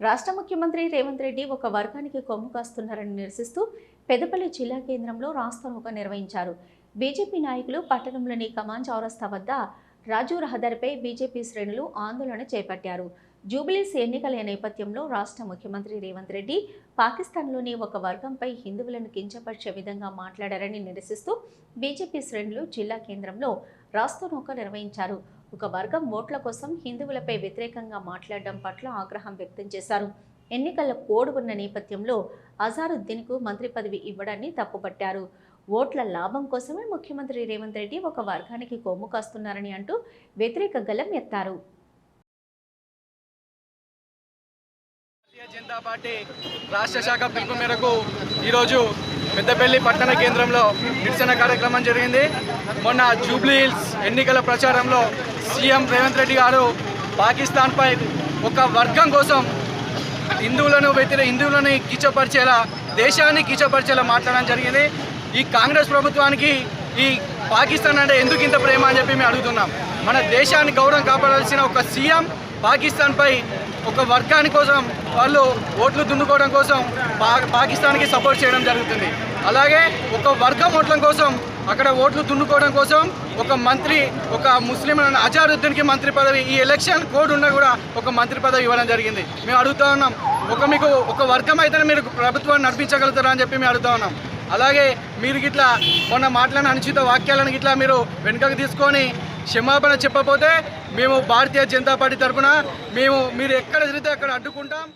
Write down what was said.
రాష్ట్ర ముఖ్యమంత్రి రేవంత్ రెడ్డి ఒక వర్గానికి కొమ్ము కాస్తున్నారని నిరసిస్తూ పెద్దపల్లి జిల్లా కేంద్రంలో రాస్తారోక నిర్వహించారు. బీజేపీ నాయకులు పట్టణంలోని కమాన్ చౌరస్తా వద్ద రాజు రహదారిపై బీజేపీ శ్రేణులు ఆందోళన చేపట్టారు. జూబిలీస్ ఎన్నికల నేపథ్యంలో రాష్ట్ర ముఖ్యమంత్రి రేవంత్ రెడ్డి పాకిస్తాన్లోని ఒక వర్గంపై హిందువులను కించపరిచే విధంగా మాట్లాడారని నిరసిస్తూ బీజేపీ శ్రేణులు జిల్లా కేంద్రంలో రాస్తారోక నిర్వహించారు. ఒక వర్గం ఓట్ల కోసం హిందువులపై వ్యతిరేకంగా మాట్లాడడం పట్ల ఆగ్రహం వ్యక్తం చేశారు. ఎన్నికల కోడ్ ఉన్న నేపథ్యంలో అజారుద్దీన్కు మంత్రి పదవి ఇవ్వడాన్ని తప్పుపట్టారు. ఓట్ల లాభం కోసమే ముఖ్యమంత్రి రేవంత్ రెడ్డి ఒక వర్గానికి కొమ్ము కాస్తున్నారని అంటూ వ్యతిరేక గలం ఎత్తారు. జనతా పార్టీ రాష్ట్ర శాఖ పిలుపు మేరకు ఈరోజు పెద్దపల్లి పట్టణ కేంద్రంలో నిరసన కార్యక్రమం జరిగింది. మొన్న జూబ్లీ హిల్స్ ఎన్నికల ప్రచారంలో సీఎం రేవంత్ రెడ్డి గారు పాకిస్తాన్పై ఒక వర్గం కోసం హిందువులను వ్యతిరే హిందువులని కిచపరిచేలా దేశాన్ని కిచపరిచేలా మాట్లాడడం జరిగింది. ఈ కాంగ్రెస్ ప్రభుత్వానికి ఈ పాకిస్తాన్ అంటే ఎందుకు ఇంత ప్రేమ అని చెప్పి మేము అడుగుతున్నాం. మన దేశాన్ని గౌరవం కాపాడాల్సిన ఒక సీఎం పాకిస్తాన్పై ఒక వర్గాని కోసం వాళ్ళు ఓట్లు దున్నుకోవడం కోసం పా పాకిస్తాన్కి సపోర్ట్ చేయడం జరుగుతుంది. అలాగే ఒక వర్గం ఓట్ల కోసం అక్కడ ఓట్లు దున్నుకోవడం కోసం ఒక మంత్రి ఒక ముస్లిం అజారుద్దీన్కి మంత్రి పదవి ఈ ఎలక్షన్ కోడ్ ఉన్నా కూడా ఒక మంత్రి పదవి ఇవ్వడం జరిగింది. మేము అడుగుతా ఉన్నాం ఒక మీకు ఒక వర్గం అయితేనే మీరు ప్రభుత్వాన్ని నడిపించగలుగుతారా అని చెప్పి మేము అడుగుతా ఉన్నాం. అలాగే మీరు గిట్లా మొన్న మాట్లాడిన అనుచిత వాక్యాలను గిట్లా మీరు వెనుకకు తీసుకొని క్షమాపణ చెప్పకపోతే మేము భారతీయ జనతా పార్టీ తరఫున మేము మీరు ఎక్కడ తిరిగితే అక్కడ అడ్డుకుంటాం.